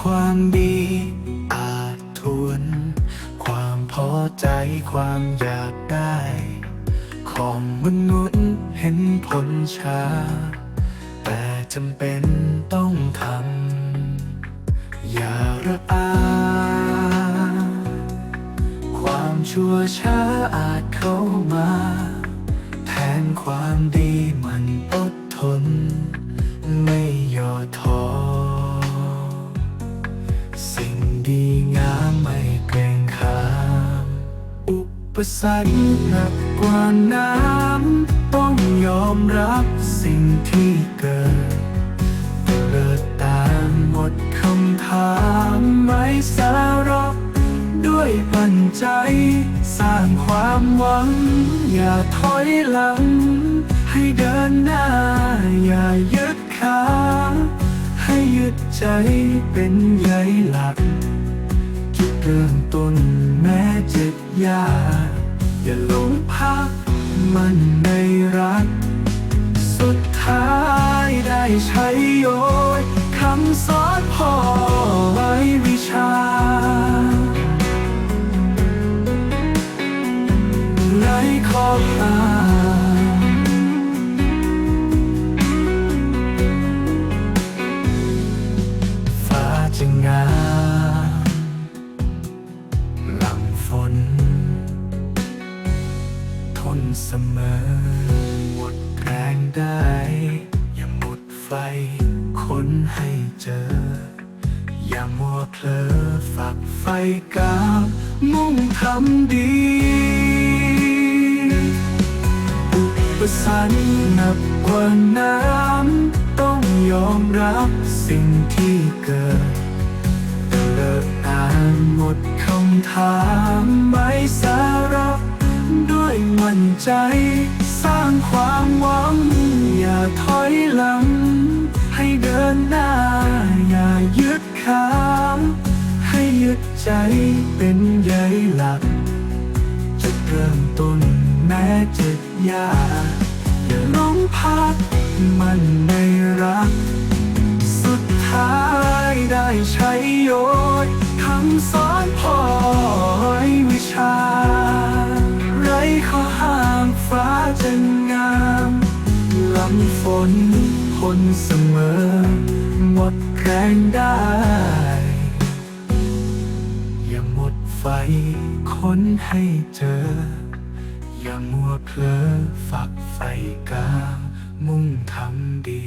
ความดีอาจทวน ความพอใจความอยากได้ ของมนุษย์เห็นผลช้า แต่จำเป็นต้องทำอย่าระอาความชั่วช้าอาจเข้ามา แทนความดี ปสรรคหนักกว่าน้ำ ต้องยอมรับสิ่งที่เกิดเกิดตามหมดคำถามไม่สาระด้วยปัญใจ สร้างความหวัง อย่าถอยหลัง ให้เดินหน้า อย่ายึดขาให้ยึดใจเป็นใยหลักจุดเริ่มต้นแม้เจ็บ ยาอย่าหลงพักมันในรัก สุดท้ายได้ใช้โยยคำสอนพ่อไว้วิชาไรขอบตา สมอ หมดแรงได้ อย่าหมดไฟ ค้นให้เจอ อย่ามัวเพลอฝักไฟกามมุ่งทำดีอุปสรรคหนักกว่าน้ำต้องยอมรับสิ่งที่เกิดเลิกอ่านหมดคำถามไม่สาระ ด้วยมั่นใจ สร้างความหวัง อย่าถอยหลัง ให้เดินหน้า อย่ายึดขามให้ยึดใจเป็นใยหลักจุดเริ่มต้นแม้จะยากอย่าหลงพักมันในรัก สุดท้ายได้ใช้โยยคำสอน นเสมอ หมดแรงได้ อย่าหมดไฟค้นให้เจอ อย่ามัวเพลอฝักไฟกามมุ่งทำดี